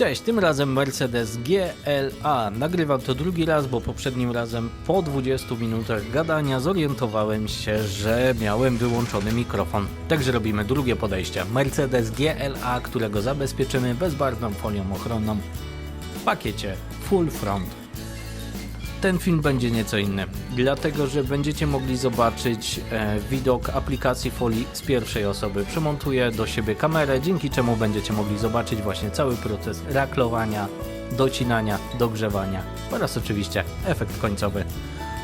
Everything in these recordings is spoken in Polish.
Cześć, tym razem Mercedes GLA. Nagrywam to drugi raz, bo poprzednim razem po 20 minutach gadania zorientowałem się, że miałem wyłączony mikrofon. Także robimy drugie podejście. Mercedes GLA, którego zabezpieczymy bezbarwną folią ochronną w pakiecie Full Front. Ten film będzie nieco inny, dlatego że będziecie mogli zobaczyć e, widok aplikacji folii z pierwszej osoby. Przymontuję do siebie kamerę, dzięki czemu będziecie mogli zobaczyć właśnie cały proces raklowania, docinania, dogrzewania oraz oczywiście efekt końcowy.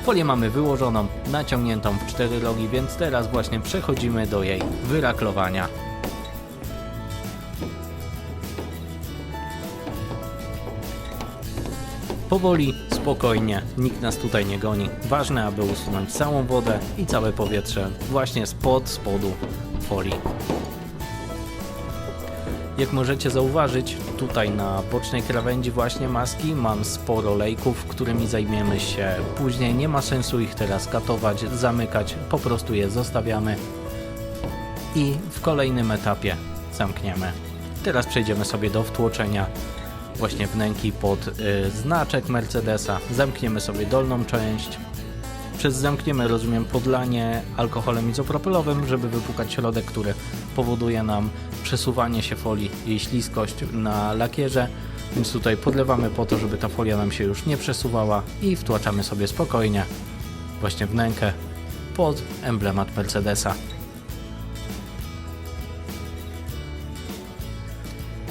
Folię mamy wyłożoną, naciągniętą w cztery rogi, więc teraz właśnie przechodzimy do jej wyraklowania. Powoli, spokojnie, nikt nas tutaj nie goni. Ważne, aby usunąć całą wodę i całe powietrze właśnie spod spodu folii. Jak możecie zauważyć, tutaj na bocznej krawędzi właśnie maski mam sporo lejków, którymi zajmiemy się później. Nie ma sensu ich teraz katować, zamykać, po prostu je zostawiamy i w kolejnym etapie zamkniemy. Teraz przejdziemy sobie do wtłoczenia właśnie wnęki pod y, znaczek Mercedesa. Zamkniemy sobie dolną część. Przez zamkniemy rozumiem podlanie alkoholem izopropylowym, żeby wypłukać środek, który powoduje nam przesuwanie się folii, jej śliskość na lakierze. Więc tutaj podlewamy po to, żeby ta folia nam się już nie przesuwała i wtłaczamy sobie spokojnie właśnie wnękę pod emblemat Mercedesa.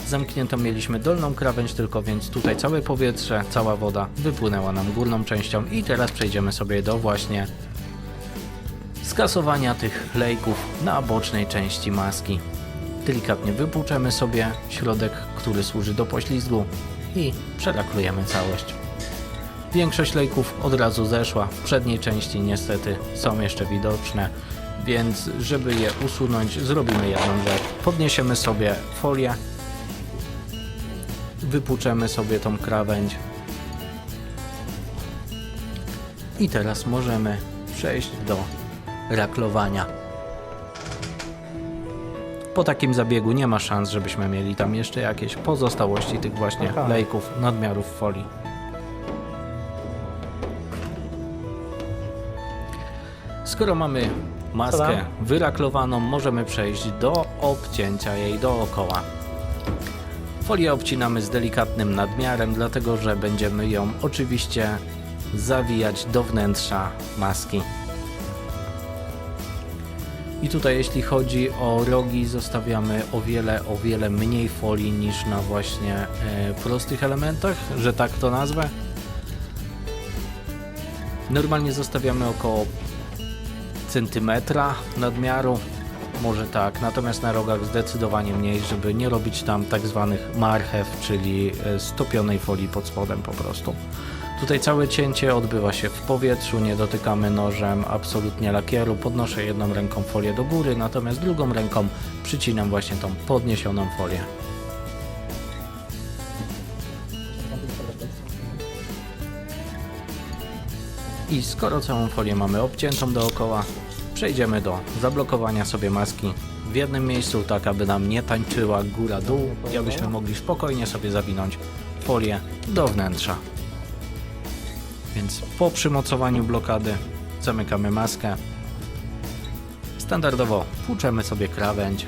Zamkniętą mieliśmy dolną krawędź tylko, więc tutaj całe powietrze, cała woda wypłynęła nam górną częścią i teraz przejdziemy sobie do właśnie skasowania tych lejków na bocznej części maski. Delikatnie wypłuczemy sobie środek, który służy do poślizgu i przeraklujemy całość. Większość lejków od razu zeszła, w przedniej części niestety są jeszcze widoczne, więc żeby je usunąć zrobimy jedną rzecz. Podniesiemy sobie folię wypłuczemy sobie tą krawędź. I teraz możemy przejść do raklowania. Po takim zabiegu nie ma szans, żebyśmy mieli tam jeszcze jakieś pozostałości tych właśnie Aha. lejków, nadmiarów folii. Skoro mamy maskę wyraklowaną, możemy przejść do obcięcia jej dookoła. Folię obcinamy z delikatnym nadmiarem, dlatego że będziemy ją oczywiście zawijać do wnętrza maski. I tutaj jeśli chodzi o rogi zostawiamy o wiele, o wiele mniej folii niż na właśnie e, prostych elementach, że tak to nazwę. Normalnie zostawiamy około centymetra nadmiaru, może tak, natomiast na rogach zdecydowanie mniej, żeby nie robić tam tak zwanych marchew, czyli e, stopionej folii pod spodem po prostu. Tutaj całe cięcie odbywa się w powietrzu, nie dotykamy nożem absolutnie lakieru, podnoszę jedną ręką folię do góry, natomiast drugą ręką przycinam właśnie tą podniesioną folię. I skoro całą folię mamy obciętą dookoła, przejdziemy do zablokowania sobie maski w jednym miejscu, tak aby nam nie tańczyła góra-dół i abyśmy mogli spokojnie sobie zawinąć folię do wnętrza. Więc po przymocowaniu blokady zamykamy maskę. Standardowo płuczemy sobie krawędź.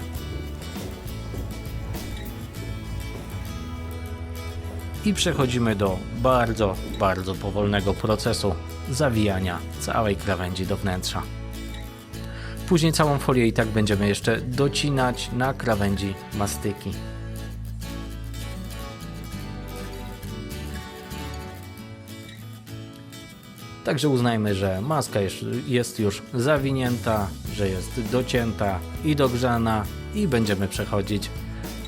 I przechodzimy do bardzo, bardzo powolnego procesu zawijania całej krawędzi do wnętrza. Później całą folię i tak będziemy jeszcze docinać na krawędzi mastyki. Także uznajmy, że maska jest- już zawinięta, że jest docięta i dogrzana i będziemy przechodzić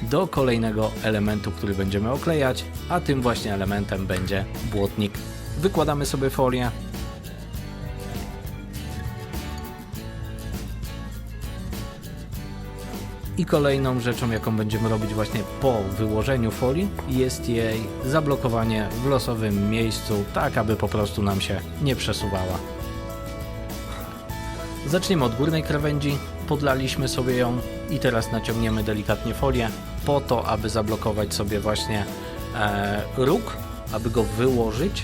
do kolejnego elementu, który będziemy oklejać, a tym właśnie elementem będzie błotnik. Wykładamy sobie folię, I kolejną rzeczą, jaką będziemy robić właśnie po wyłożeniu folii, jest jej zablokowanie w losowym miejscu, tak aby po prostu nam się nie przesuwała. Zaczniemy od górnej krawędzi, podlaliśmy sobie ją i teraz naciągniemy delikatnie folię po to, aby zablokować sobie właśnie e, róg, aby go wyłożyć,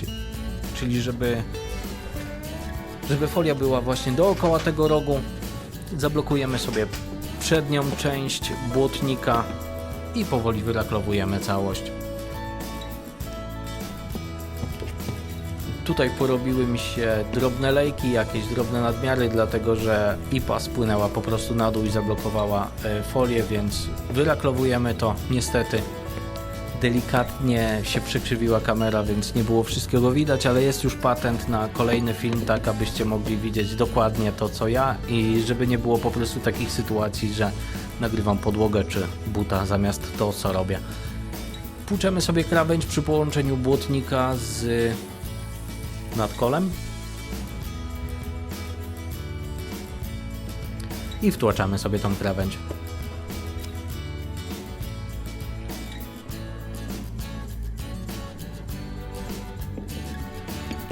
czyli żeby, żeby folia była właśnie dookoła tego rogu. Zablokujemy sobie przednią część błotnika i powoli wyraklowujemy całość. Tutaj porobiły mi się drobne lejki, jakieś drobne nadmiary, dlatego że IPA spłynęła po prostu na dół i zablokowała e, folię, więc wyraklowujemy to. Niestety delikatnie się przekrzywiła kamera, więc nie było wszystkiego widać, ale jest już patent na kolejny film, tak abyście mogli widzieć dokładnie to co ja i żeby nie było po prostu takich sytuacji, że nagrywam podłogę czy buta zamiast to co robię. Płuczemy sobie krawędź przy połączeniu błotnika z nadkolem i wtłaczamy sobie tą krawędź.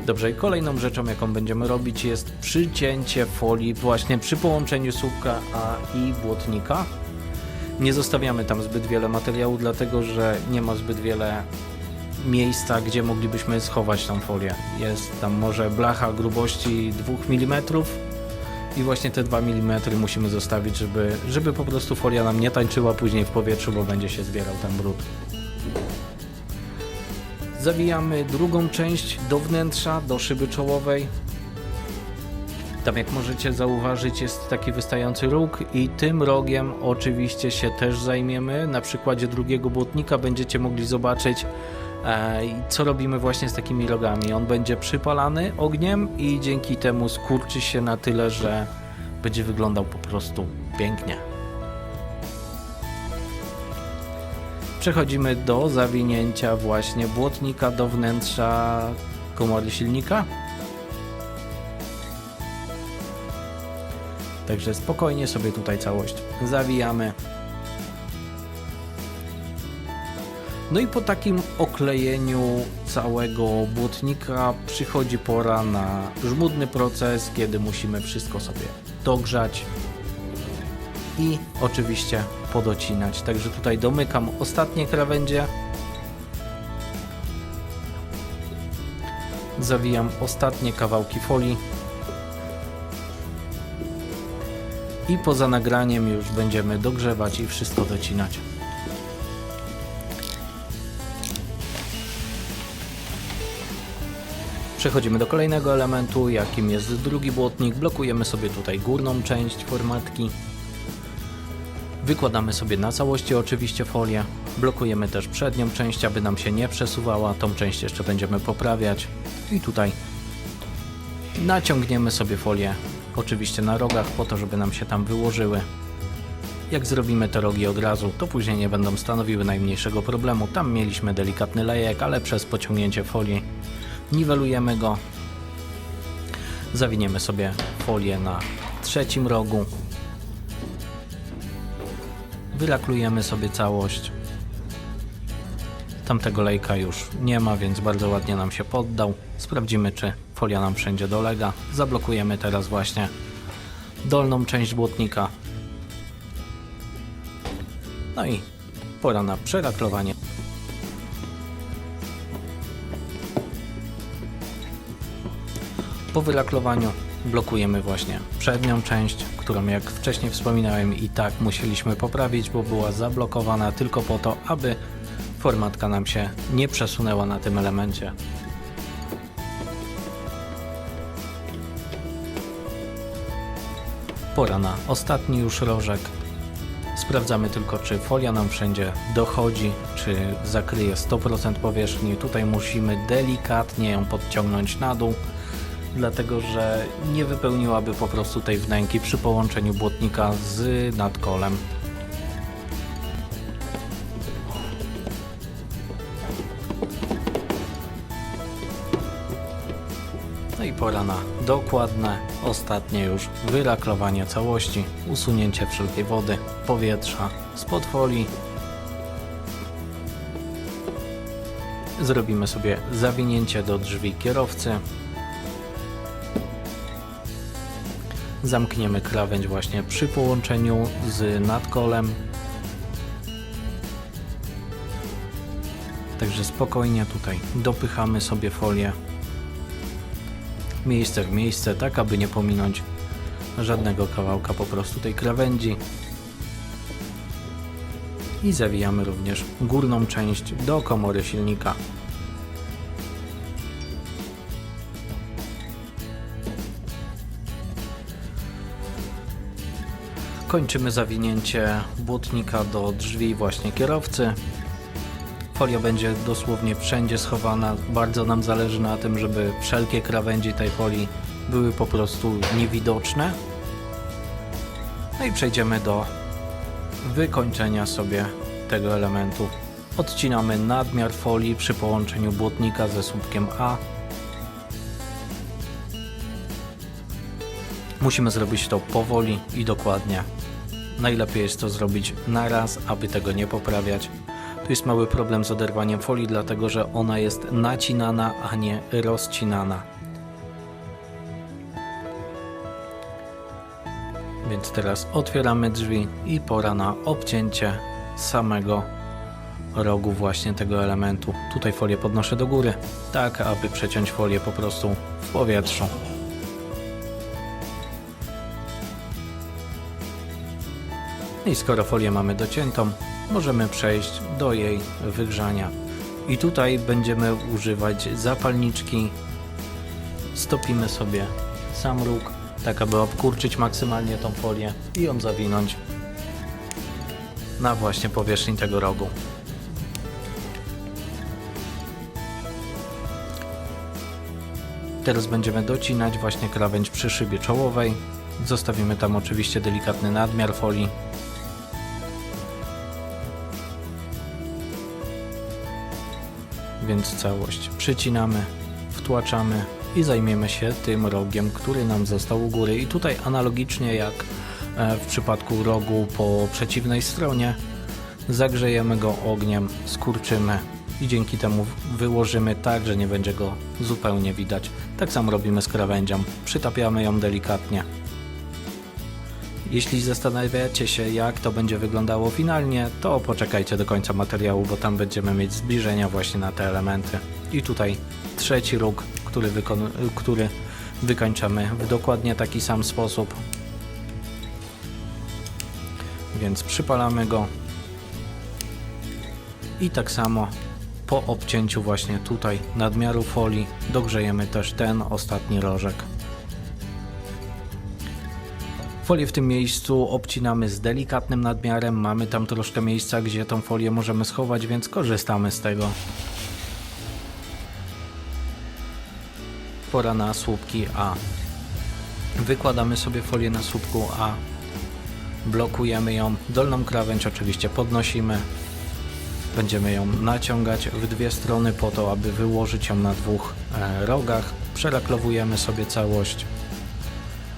Dobrze, i kolejną rzeczą, jaką będziemy robić, jest przycięcie folii właśnie przy połączeniu słupka a i błotnika. Nie zostawiamy tam zbyt wiele materiału, dlatego że nie ma zbyt wiele miejsca, gdzie moglibyśmy schować tą folię. Jest tam może blacha grubości 2 mm i właśnie te 2 mm musimy zostawić, żeby, żeby po prostu folia nam nie tańczyła później w powietrzu, bo będzie się zbierał ten brud. Zawijamy drugą część do wnętrza, do szyby czołowej. Tam jak możecie zauważyć jest taki wystający róg i tym rogiem oczywiście się też zajmiemy. Na przykładzie drugiego błotnika będziecie mogli zobaczyć e, co robimy właśnie z takimi rogami. On będzie przypalany ogniem i dzięki temu skurczy się na tyle, że będzie wyglądał po prostu pięknie. Przechodzimy do zawinięcia właśnie błotnika do wnętrza komory silnika. Także spokojnie sobie tutaj całość zawijamy. No i po takim oklejeniu całego błotnika przychodzi pora na żmudny proces, kiedy musimy wszystko sobie dogrzać i oczywiście podocinać. Także tutaj domykam ostatnie krawędzie. Zawijam ostatnie kawałki folii. I poza nagraniem już będziemy dogrzewać i wszystko docinać. Przechodzimy do kolejnego elementu, jakim jest drugi błotnik. Blokujemy sobie tutaj górną część formatki. Wykładamy sobie na całości oczywiście folię. Blokujemy też przednią część, aby nam się nie przesuwała. Tą część jeszcze będziemy poprawiać. I tutaj naciągniemy sobie folię oczywiście na rogach po to, żeby nam się tam wyłożyły. Jak zrobimy te rogi od razu, to później nie będą stanowiły najmniejszego problemu. Tam mieliśmy delikatny lejek, ale przez pociągnięcie folii niwelujemy go. Zawiniemy sobie folię na trzecim rogu. Wylaklujemy sobie całość. Tamtego lejka już nie ma, więc bardzo ładnie nam się poddał. Sprawdzimy, czy folia nam wszędzie dolega. Zablokujemy teraz właśnie dolną część błotnika. No i pora na przeraklowanie. Po wyraklowaniu blokujemy właśnie przednią część, którą jak wcześniej wspominałem i tak musieliśmy poprawić, bo była zablokowana tylko po to, aby formatka nam się nie przesunęła na tym elemencie. Pora na ostatni już rożek. Sprawdzamy tylko, czy folia nam wszędzie dochodzi, czy zakryje 100% powierzchni. Tutaj musimy delikatnie ją podciągnąć na dół, dlatego że nie wypełniłaby po prostu tej wnęki przy połączeniu błotnika z nadkolem. No i pora na dokładne, ostatnie już wyraklowanie całości, usunięcie wszelkiej wody, powietrza spod folii. Zrobimy sobie zawinięcie do drzwi kierowcy. Zamkniemy krawędź właśnie przy połączeniu z nadkolem. Także spokojnie tutaj dopychamy sobie folię miejsce w miejsce, tak aby nie pominąć żadnego kawałka po prostu tej krawędzi. I zawijamy również górną część do komory silnika. Kończymy zawinięcie błotnika do drzwi właśnie kierowcy. Folia będzie dosłownie wszędzie schowana. Bardzo nam zależy na tym, żeby wszelkie krawędzi tej folii były po prostu niewidoczne. No i przejdziemy do wykończenia sobie tego elementu. Odcinamy nadmiar folii przy połączeniu błotnika ze słupkiem A. Musimy zrobić to powoli i dokładnie. Najlepiej jest to zrobić na raz, aby tego nie poprawiać. Tu jest mały problem z oderwaniem folii, dlatego że ona jest nacinana, a nie rozcinana. Więc teraz otwieramy drzwi i pora na obcięcie samego rogu właśnie tego elementu. Tutaj folię podnoszę do góry, tak aby przeciąć folię po prostu w powietrzu. I skoro folię mamy dociętą, możemy przejść do jej wygrzania. I tutaj będziemy używać zapalniczki. Stopimy sobie sam róg, tak aby obkurczyć maksymalnie tą folię i ją zawinąć na właśnie powierzchni tego rogu. Teraz będziemy docinać właśnie krawędź przy szybie czołowej. Zostawimy tam oczywiście delikatny nadmiar folii, więc całość przycinamy, wtłaczamy i zajmiemy się tym rogiem, który nam został u góry. I tutaj analogicznie jak e, w przypadku rogu po przeciwnej stronie, zagrzejemy go ogniem, skurczymy i dzięki temu wyłożymy tak, że nie będzie go zupełnie widać. Tak samo robimy z krawędzią, przytapiamy ją delikatnie. Jeśli zastanawiacie się, jak to będzie wyglądało finalnie, to poczekajcie do końca materiału, bo tam będziemy mieć zbliżenia właśnie na te elementy. I tutaj trzeci róg, który, który wykończamy w dokładnie taki sam sposób. Więc przypalamy go. I tak samo po obcięciu właśnie tutaj nadmiaru folii dogrzejemy też ten ostatni rożek. Folię w tym miejscu obcinamy z delikatnym nadmiarem. Mamy tam troszkę miejsca, gdzie tą folię możemy schować, więc korzystamy z tego. Pora na słupki A. Wykładamy sobie folię na słupku A. Blokujemy ją. Dolną krawędź oczywiście podnosimy. Będziemy ją naciągać w dwie strony po to, aby wyłożyć ją na dwóch e, rogach. Przeraklowujemy sobie całość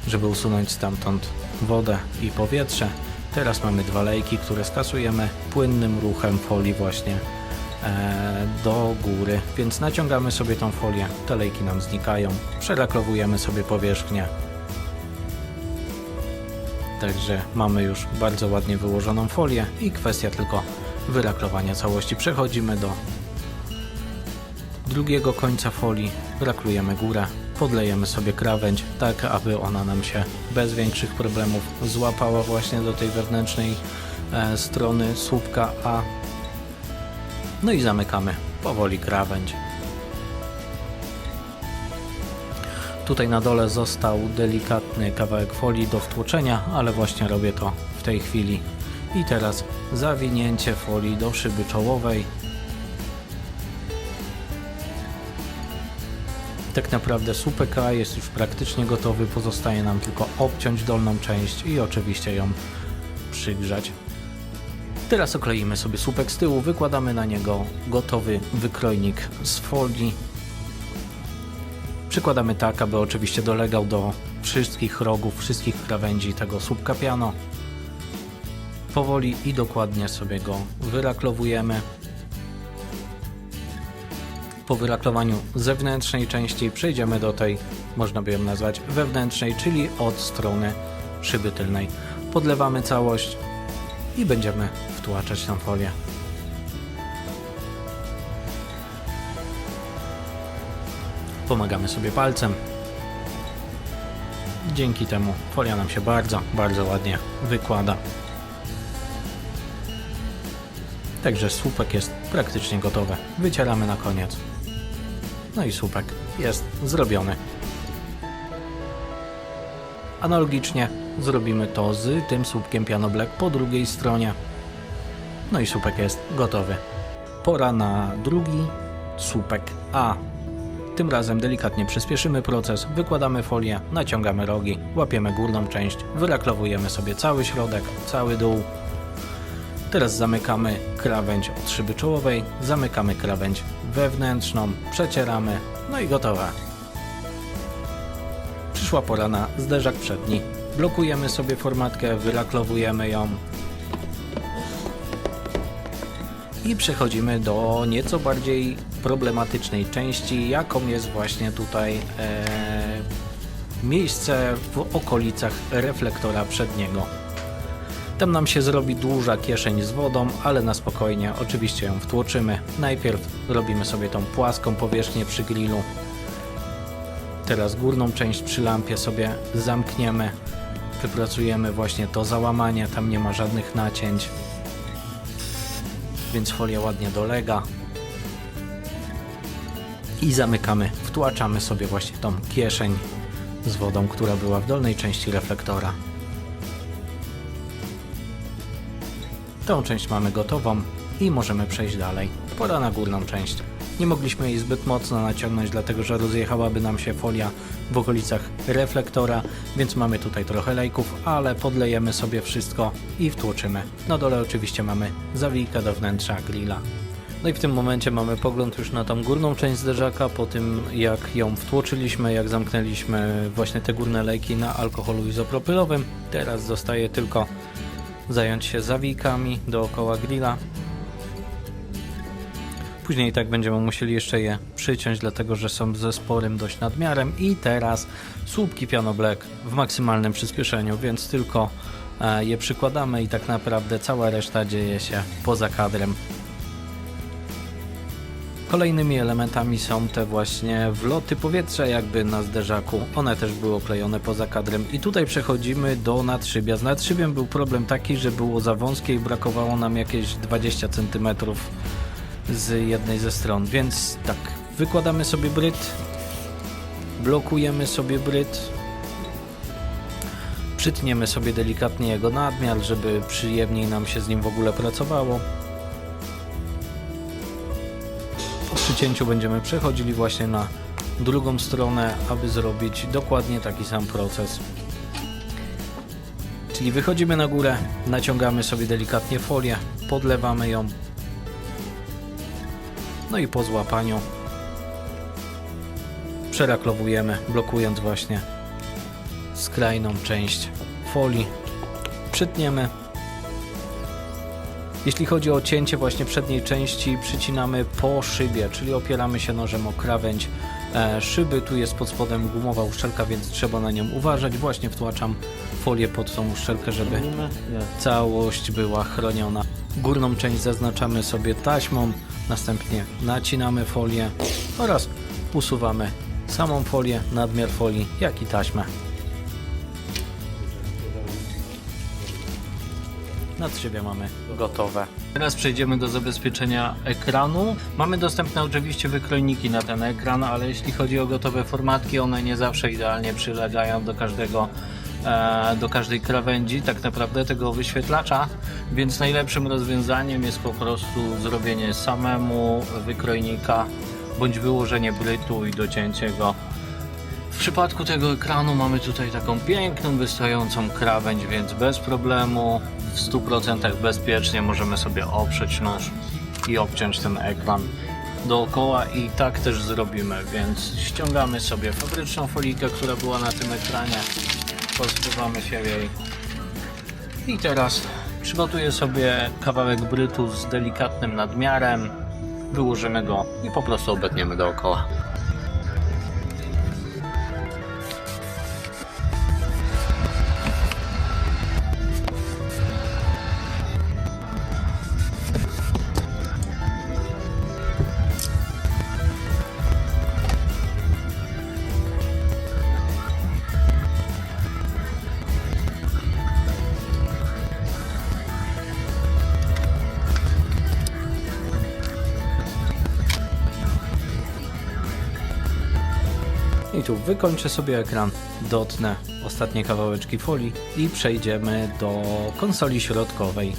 żeby usunąć stamtąd wodę i powietrze. Teraz mamy dwa lejki, które skasujemy płynnym ruchem folii właśnie e, do góry, więc naciągamy sobie tą folię, te lejki nam znikają, przeraklowujemy sobie powierzchnię. Także mamy już bardzo ładnie wyłożoną folię i kwestia tylko wyraklowania całości. Przechodzimy do drugiego końca folii, raklujemy górę, podlejemy sobie krawędź, tak aby ona nam się bez większych problemów złapała właśnie do tej wewnętrznej e, strony słupka A. No i zamykamy powoli krawędź. Tutaj na dole został delikatny kawałek folii do wtłoczenia, ale właśnie robię to w tej chwili. I teraz zawinięcie folii do szyby czołowej tak naprawdę słupek jest już praktycznie gotowy, pozostaje nam tylko obciąć dolną część i oczywiście ją przygrzać. Teraz okleimy sobie słupek z tyłu, wykładamy na niego gotowy wykrojnik z folii. Przykładamy tak, aby oczywiście dolegał do wszystkich rogów, wszystkich krawędzi tego słupka piano. Powoli i dokładnie sobie go wyraklowujemy. Po wyraklowaniu zewnętrznej części przejdziemy do tej, można by ją nazwać wewnętrznej, czyli od strony szyby tylnej. Podlewamy całość i będziemy wtłaczać tą folię. Pomagamy sobie palcem. Dzięki temu folia nam się bardzo, bardzo ładnie wykłada. Także słupek jest praktycznie gotowy. Wycieramy na koniec. No i słupek jest zrobiony. Analogicznie zrobimy to z tym słupkiem Piano Black po drugiej stronie. No i słupek jest gotowy. Pora na drugi słupek A. Tym razem delikatnie przyspieszymy proces, wykładamy folię, naciągamy rogi, łapiemy górną część, wyraklowujemy sobie cały środek, cały dół. Teraz zamykamy krawędź od szyby czołowej, zamykamy krawędź wewnętrzną, przecieramy, no i gotowe. Przyszła pora na zderzak przedni. Blokujemy sobie formatkę, wyraklowujemy ją, I przechodzimy do nieco bardziej problematycznej części, jaką jest właśnie tutaj e, miejsce w okolicach reflektora przedniego. Tam nam się zrobi duża kieszeń z wodą, ale na spokojnie, oczywiście ją wtłoczymy. Najpierw robimy sobie tą płaską powierzchnię przy grillu. Teraz górną część przy lampie sobie zamkniemy. Wypracujemy właśnie to załamanie, tam nie ma żadnych nacięć więc folia ładnie dolega. I zamykamy, wtłaczamy sobie właśnie tą kieszeń z wodą, która była w dolnej części reflektora. Tą część mamy gotową i możemy przejść dalej. Pora na górną część. Nie mogliśmy jej zbyt mocno naciągnąć, dlatego że rozjechałaby nam się folia w okolicach reflektora, więc mamy tutaj trochę lejków, ale podlejemy sobie wszystko i wtłoczymy. Na dole oczywiście mamy zawijkę do wnętrza grilla. No i w tym momencie mamy pogląd już na tą górną część zderzaka, po tym jak ją wtłoczyliśmy, jak zamknęliśmy właśnie te górne lejki na alkoholu izopropylowym. Teraz zostaje tylko zająć się zawijkami dookoła grilla. Później i tak będziemy musieli jeszcze je przyciąć, dlatego że są ze sporym dość nadmiarem. I teraz słupki Piano Black w maksymalnym przyspieszeniu, więc tylko e, je przykładamy i tak naprawdę cała reszta dzieje się poza kadrem. Kolejnymi elementami są te właśnie wloty powietrza jakby na zderzaku. One też były oklejone poza kadrem. I tutaj przechodzimy do nadszybia. Z nadszybiem był problem taki, że było za wąskie i brakowało nam jakieś 20 cm z jednej ze stron. Więc tak, wykładamy sobie bryt, blokujemy sobie bryt, przytniemy sobie delikatnie jego nadmiar, żeby przyjemniej nam się z nim w ogóle pracowało. Przycięciu będziemy przechodzili właśnie na drugą stronę, aby zrobić dokładnie taki sam proces. Czyli wychodzimy na górę, naciągamy sobie delikatnie folię, podlewamy ją, no i po złapaniu przeraklowujemy, blokując właśnie skrajną część folii. Przytniemy. Jeśli chodzi o cięcie właśnie przedniej części, przycinamy po szybie, czyli opieramy się nożem o krawędź e, szyby. Tu jest pod spodem gumowa uszczelka, więc trzeba na nią uważać. Właśnie wtłaczam folię pod tą uszczelkę, żeby całość była chroniona. Górną część zaznaczamy sobie taśmą, następnie nacinamy folię oraz usuwamy samą folię, nadmiar folii, jak i taśmę. Nadszybie mamy gotowe. Teraz przejdziemy do zabezpieczenia ekranu. Mamy dostępne oczywiście wykrojniki na ten ekran, ale jeśli chodzi o gotowe formatki, one nie zawsze idealnie przylegają do każdego e, do każdej krawędzi tak naprawdę tego wyświetlacza, więc najlepszym rozwiązaniem jest po prostu zrobienie samemu wykrojnika bądź wyłożenie brytu i docięcie go. W przypadku tego ekranu mamy tutaj taką piękną, wystającą krawędź, więc bez problemu, w 100% bezpiecznie możemy sobie oprzeć nóż i obciąć ten ekran dookoła i tak też zrobimy, więc ściągamy sobie fabryczną folikę, która była na tym ekranie, pozbywamy się jej i teraz przygotuję sobie kawałek brytu z delikatnym nadmiarem, wyłożymy go i po prostu obetniemy dookoła. Wykończę sobie ekran, dotnę ostatnie kawałeczki folii i przejdziemy do konsoli środkowej.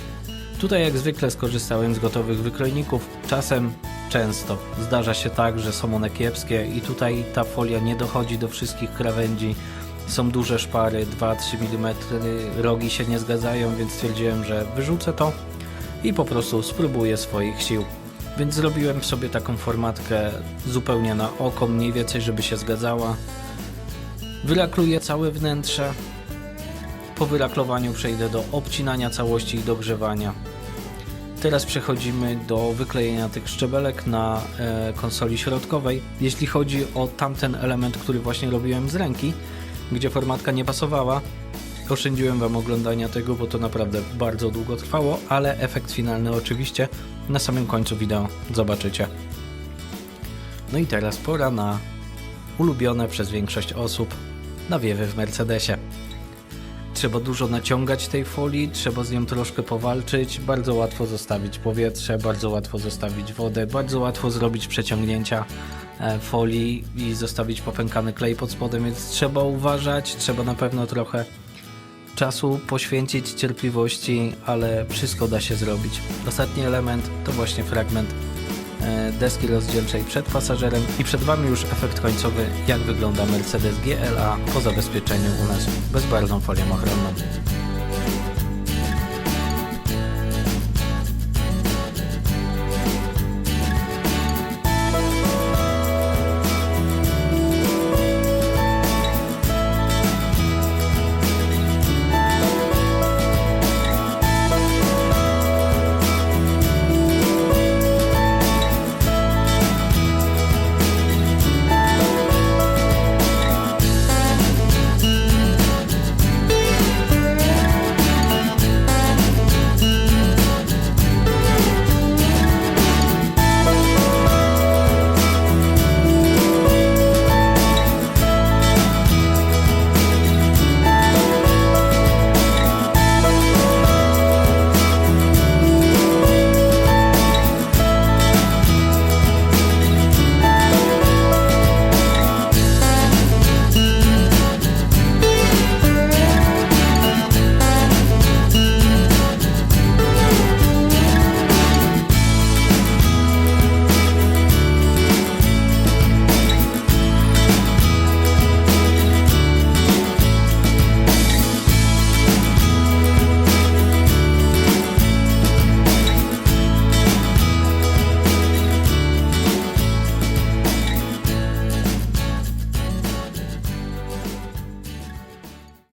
Tutaj jak zwykle skorzystałem z gotowych wykrojników. Czasem, często zdarza się tak, że są one kiepskie i tutaj ta folia nie dochodzi do wszystkich krawędzi. Są duże szpary, 2-3 mm, rogi się nie zgadzają, więc stwierdziłem, że wyrzucę to i po prostu spróbuję swoich sił. Więc zrobiłem sobie taką formatkę zupełnie na oko, mniej więcej, żeby się zgadzała. Wyrakluję całe wnętrze. Po wyraklowaniu przejdę do obcinania całości i dogrzewania. Teraz przechodzimy do wyklejenia tych szczebelek na e, konsoli środkowej. Jeśli chodzi o tamten element, który właśnie robiłem z ręki, gdzie formatka nie pasowała, oszczędziłem Wam oglądania tego, bo to naprawdę bardzo długo trwało, ale efekt finalny oczywiście na samym końcu wideo zobaczycie. No i teraz pora na ulubione przez większość osób nawiewy w Mercedesie. Trzeba dużo naciągać tej folii, trzeba z nią troszkę powalczyć, bardzo łatwo zostawić powietrze, bardzo łatwo zostawić wodę, bardzo łatwo zrobić przeciągnięcia e, folii i zostawić popękany klej pod spodem, więc trzeba uważać, trzeba na pewno trochę czasu poświęcić, cierpliwości, ale wszystko da się zrobić. Ostatni element to właśnie fragment e, deski rozdzielczej przed pasażerem i przed Wami już efekt końcowy, jak wygląda Mercedes GLA po zabezpieczeniu u nas bezbarwną folią ochronną.